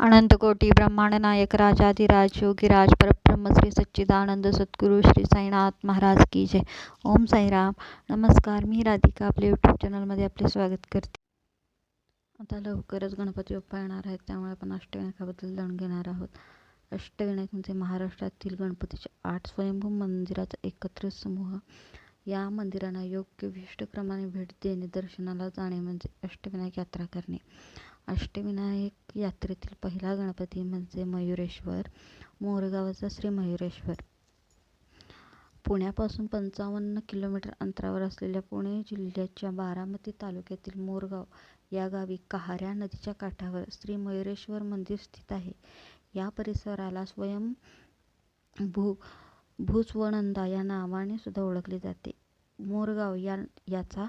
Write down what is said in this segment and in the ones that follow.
अनंतकोटी ब्रह्मांड नायक राजाधिराज योगीराज परब्रह्म श्री सच्चिदानंद सद्गुरू श्री साईनाथ महाराज की जय. ओम साईराम. नमस्कार मी राधिका आपल्या यूट्यूब चॅनलमध्ये आपले स्वागत करते. आता लवकरच गणपती बाप्पा येणार आहेत त्यामुळे आपण अष्टविनायकाबद्दल जाणून घेणार आहोत. अष्टविनायक म्हणजे महाराष्ट्रातील गणपतीच्या आठ स्वयंभू मंदिराचा एकत्रित समूह. या मंदिरांना योग्य विशिष्ट क्रमाने भेट देणे दर्शनाला जाणे म्हणजे अष्टविनायक यात्रा करणे. अष्टविनायक यात्रेतील पहिला गणपती म्हणजे मयुरेश्वर मोरगावचा श्री मयुरेश्वर. पुण्यापासून पंचावन्न किलोमीटर अंतरावर असलेल्या पुणे जिल्ह्याच्या बारामती तालुक्यातील मोरगाव या गावी कहाऱ्या नदीच्या काठावर श्री मयुरेश्वर मंदिर स्थित आहे. या परिसराला स्वयं भू भूस्वनंदा या नावाने सुद्धा ओळखले जाते. मोरगाव या याचा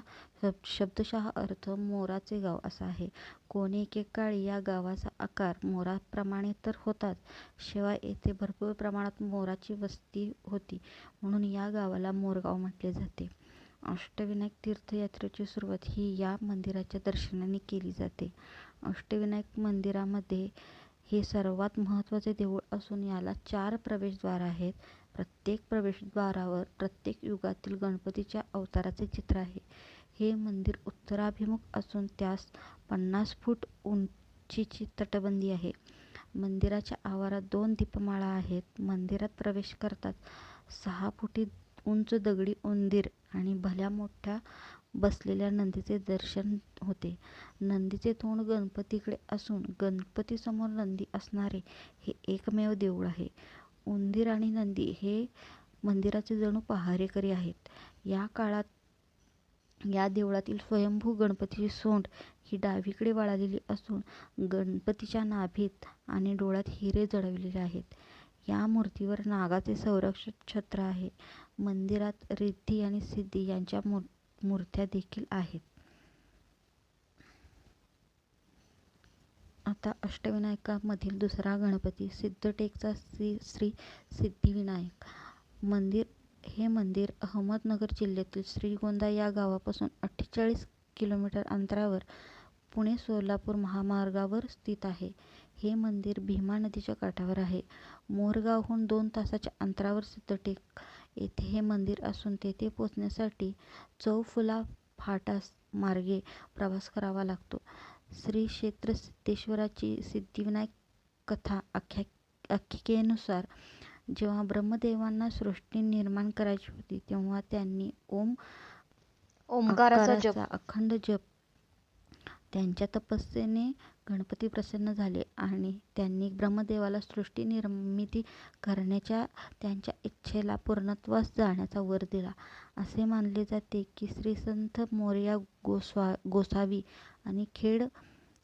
शब्दशः अर्थ मोराचे गाव असा आहे. कोणी एकेकाळी या गावाचा आकार मोराप्रमाणे तर होताच शिवाय येथे भरपूर प्रमाणात मोराची वस्ती होती म्हणून या गावाला मोरगाव म्हटले जाते. अष्टविनायक तीर्थयात्रेची सुरुवात ही या मंदिराच्या दर्शनाने केली जाते. अष्टविनायक मंदिरामध्ये हे सर्वात महत्त्वाचे देऊळ असून याला चार प्रवेशद्वार आहेत. प्रत्येक प्रवेशद्वारावर प्रत्येक युगातील गणपतीच्या अवताराचे चित्र आहे. हे मंदिर उत्तराभिमुख असून त्यास पन्नास फूट उंचीची तटबंदी आहे. मंदिराच्या आवारात दोन दीपमाळा आहेत. मंदिरात प्रवेश करतात सहा फुटी उंच दगडी उंदीर आणि भल्या मोठ्या बसलेल्या नंदीचे दर्शन होते. नंदीचे तोंड गणपतीकडे असून गणपतीसमोर नंदी असणारे हे एकमेव देऊळ आहे. उंदीर आणि नंदी हे मंदिराचे जणू पहारेकरी आहेत. या काळात या देवळातील स्वयंभू गणपतीची सोंड ही डावीकडे वळालेली असून गणपतीच्या नाभीत आणि डोळ्यात हिरे जडविलेले आहेत. या मूर्तीवर नागाचे संरक्षक छत्र आहे. मंदिरात रिद्धी आणि सिद्धी यांच्या मूर्त्या देखील आहेत. आता अष्टविनायकामधील दुसरा गणपती सिद्धटेकचा श्री श्री सिद्धिविनायक. मंदिर हे मंदिर अहमदनगर जिल्ह्यातील श्रीगोंदा या गावापासून अठ्ठेचाळीस किलोमीटर अंतरावर पुणे सोलापूर महामार्गावर स्थित आहे. हे मंदिर भीमा नदीच्या काठावर आहे. मोरगावहून दोन तासाच्या अंतरावर सिद्धटेक येथे हे मंदिर असून तेथे पोचण्यासाठी चौफुला फाटा मार्गे प्रवास करावा लागतो. श्री क्षेत्र सिद्धेश्वराची सिद्धिविनायक कथा आख्या आख्यायिकेनुसार जेव्हा ब्रह्मदेवांना सृष्टी निर्माण करायची होती तेव्हा त्यांनी ओम ओंकाराचा जप. अखंड जप त्यांच्या तपस्येने गणपती प्रसन्न झाले आणि त्यांनी ब्रह्मदेवाला सृष्टी निर्मिती करण्याच्या त्यांच्या इच्छेला पूर्णत्वास जाण्याचा वर दिला. असे मानले जाते की श्री संत मोरया गोस्वा गोसावी आणि खेड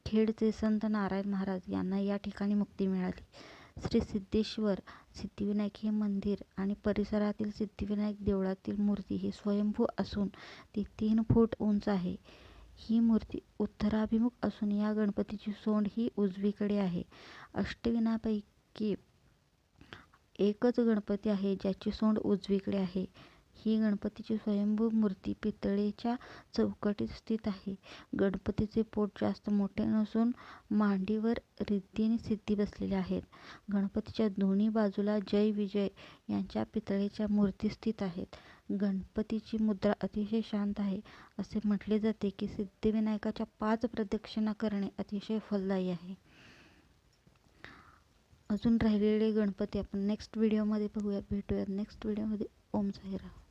खेडचे संत नारायण महाराज यांना या ठिकाणी मुक्ती मिळाली. श्री सिद्धेश्वर सिद्धिविनायक हे मंदिर आणि परिसरातील सिद्धिविनायक देवळातील मूर्ती ही स्वयंभू असून ती तीन फूट उंच आहे. ही मूर्ती उत्तराभिमुख असून या गणपतीची सोंड ही उजवीकडे आहे. अष्टविनापैकी एकच गणपती आहे ज्याची सोंड उजवीकडे आहे. ही गणपतीची स्वयंभू मूर्ती पितळेच्या चौकटीत स्थित आहे. गणपतीचे पोट जास्त मोठे नसून मांडीवर रिद्धी आणि सिद्धी बसलेल्या आहेत. गणपतीच्या दोन्ही बाजूला जय विजय यांच्या पितळेच्या मूर्ती स्थित आहेत. गणपतीची मुद्रा अतिशय शांत आहे. असे म्हटले जाते की सिद्धिविनायकाच्या पाच प्रदक्षिणा करणे अतिशय फलदायी आहे. अजून राहिलेले गणपती आपण नेक्स्ट व्हिडिओमध्ये बघूया. भेटूयात नेक्स्ट व्हिडिओमध्ये ओम साईराम.